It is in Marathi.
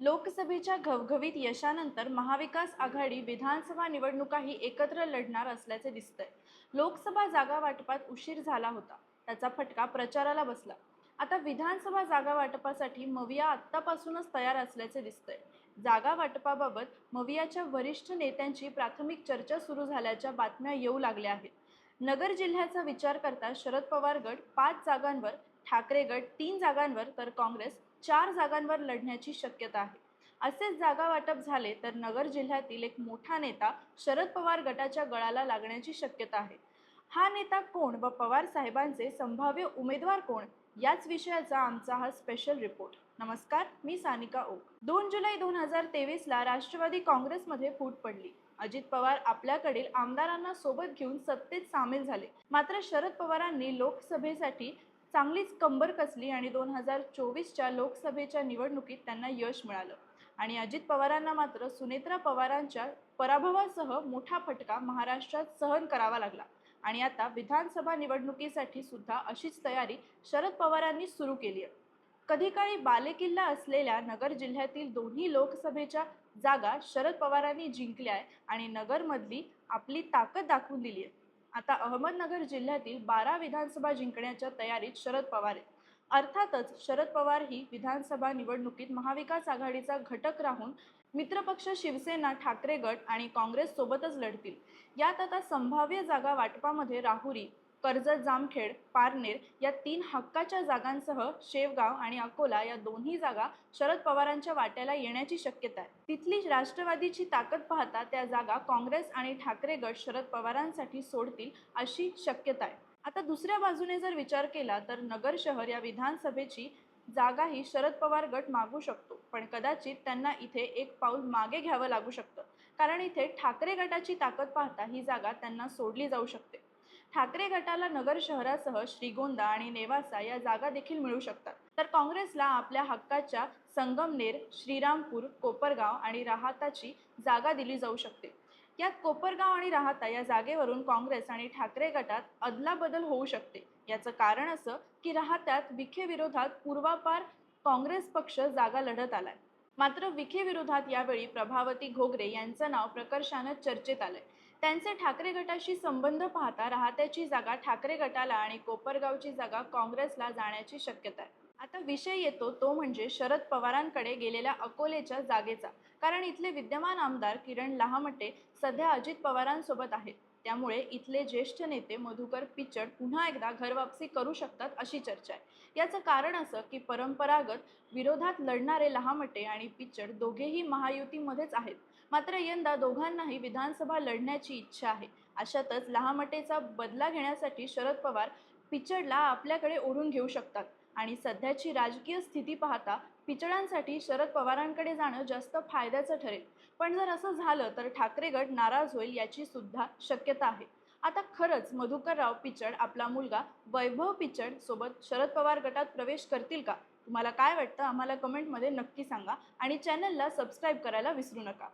लोकसभेच्या घवघवीत यशानंतर महाविकास आघाडी विधानसभा निवडणुकाही एकत्र लढणार असल्याचे दिसतंय. लोकसभा जागा वाटपात उशीर झाला होता. त्याचा फटका प्रचाराला बसला. आता विधानसभा जागा वाटपासाठी मविया आत्तापासूनच तयार असल्याचे दिसतंय. जागा वाटपाबाबत मवियाच्या वरिष्ठ नेत्यांची प्राथमिक चर्चा सुरू झाल्याच्या बातम्या येऊ लागल्या आहेत. नगर जिल्ह्याचा विचार करता शरद पवार गट पाच जागांवर ठाकरे गट तीन जागांवर तर काँग्रेस चार जागांवर लढण्याची शक्यता आहे. असेच जागा वाटप झाले तर नगर जिल्ह्यातील एक मोठा नेता शरद पवार गटाच्या गळाला लागण्याची शक्यता आहे. हा नेता कोण व पवार साहेबांचे संभाव्य उमेदवार कोण? याच विषयाचा आमचा हा स्पेशल रिपोर्ट नमस्कार मी सानिका ओक. दोन जुलै दोन हजार तेवीसला राष्ट्रवादी काँग्रेसमध्ये फूट पडली. अजित पवार आपल्याकडील आमदारांना सोबत घेऊन सत्तेत सामील झाले. मात्र शरद पवारांनी लोकसभेसाठी चांगलीच कंबर कसली आणि दोन हजार चोवीसच्या लोकसभेच्या निवडणुकीत त्यांना यश मिळालं. आणि अजित पवारांना मात्र सुनेत्रा पवारांच्या पराभवासह मोठा फटका महाराष्ट्रात सहन करावा लागला. आणि आता विधानसभा निवडणुकीसाठी सुद्धा अशीच तयारी शरद पवारांनी सुरू केली आहे कधी काळी बालेकिल्ला असलेल्या नगर जिल्ह्यातील दोन्ही लोकसभेच्या जागा शरद पवारांनी जिंकल्या आहे आणि नगरमधली आपली ताकद दाखवून दिली आहे आता अहमदनगर जिल्ह्यातील बारा विधानसभा जिंकण्याच्या तयारीत शरद पवार आहेत. अर्थातच शरद पवार ही विधानसभा निवडणुकीत महाविकास आघाडीचा घटक राहून मित्रपक्ष शिवसेना ठाकरे गट आणि काँग्रेस सोबतच लढतील. यात आता संभाव्य जागा वाटपामध्ये राहुरी कर्जत जामखेड पारनेर या तीन हक्काच्या जागांसह शेवगाव आणि अकोला या दोन्ही जागा शरद पवारांच्या वाट्याला येण्याची शक्यता आहे. तिथली राष्ट्रवादीची ताकद पाहता त्या जागा काँग्रेस आणि ठाकरे गट शरद पवारांसाठी सोडतील अशी शक्यता आहे. आता दुसऱ्या बाजूने जर विचार केला तर नगर शहर या विधानसभेची जागाही शरद पवार गट मागू शकतो पण कदाचित त्यांना इथे एक पाऊल मागे घ्यावं लागू शकतं. कारण इथे ठाकरे गटाची ताकद पाहता ही जागा त्यांना सोडली जाऊ शकते. ठाकरे गटाला नगर शहरासह श्रीगोंदा आणि नेवासा या जागा देखील मिळू शकतात. तर काँग्रेसला आपल्या हक्काच्या संगमनेर श्रीरामपूर कोपरगाव आणि राहाताची जागा दिली जाऊ शकते. यात कोपरगाव आणि राहता या जागेवरून काँग्रेस आणि ठाकरे गटात अदलाबदल होऊ शकते. याचं कारण असं की राहत्यात विखे विरोधात पूर्वापार काँग्रेस पक्ष जागा लढत आलाय. मात्र विखे विरोधात यावेळी प्रभावती घोगरे यांचं नाव प्रकर्षानं चर्चेत आलंय. त्यांचे ठाकरे गटाशी संबंध पाहता राहत्याची जागा ठाकरे गटाला आणि कोपरगावची जागा काँग्रेसला जाण्याची शक्यता आहे. आता विषय येतो तो म्हणजे शरद पवारांकडे गेलेल्या अकोलेच्या जागेचा. कारण इथले विद्यमान आमदार किरण लहामटे सध्या अजित पवारांसोबत आहेत. त्यामुळे इथले ज्येष्ठ नेते मधुकर पिचड पुन्हा एकदा घरवापसी करू शकतात अशी चर्चा आहे. याचं कारण असं की परंपरागत विरोधात लढणारे लहामटे आणि पिचड दोघेही महायुतीमध्येच आहेत. मात्र यंदा दोघांनाही विधानसभा लढण्याची इच्छा आहे. अशातच लहामटेचा बदला घेण्यासाठी शरद पवार पिचडला आपल्याकडे ओढून घेऊ शकतात. आणि सध्याची राजकीय स्थिती पाहता पिचडांसाठी शरद पवारांकडे जाणं जास्त फायद्याचं ठरेल. पण जर असं झालं तर ठाकरे गट नाराज होईल याची सुद्धा शक्यता आहे. आता खरंच मधुकरराव पिचड आपला मुलगा वैभव पिचड सोबत शरद पवार गटात प्रवेश करतील का? तुम्हाला काय वाटतं? आम्हाला कमेंटमध्ये नक्की सांगा आणि चॅनलला सबस्क्राईब करायला विसरू नका.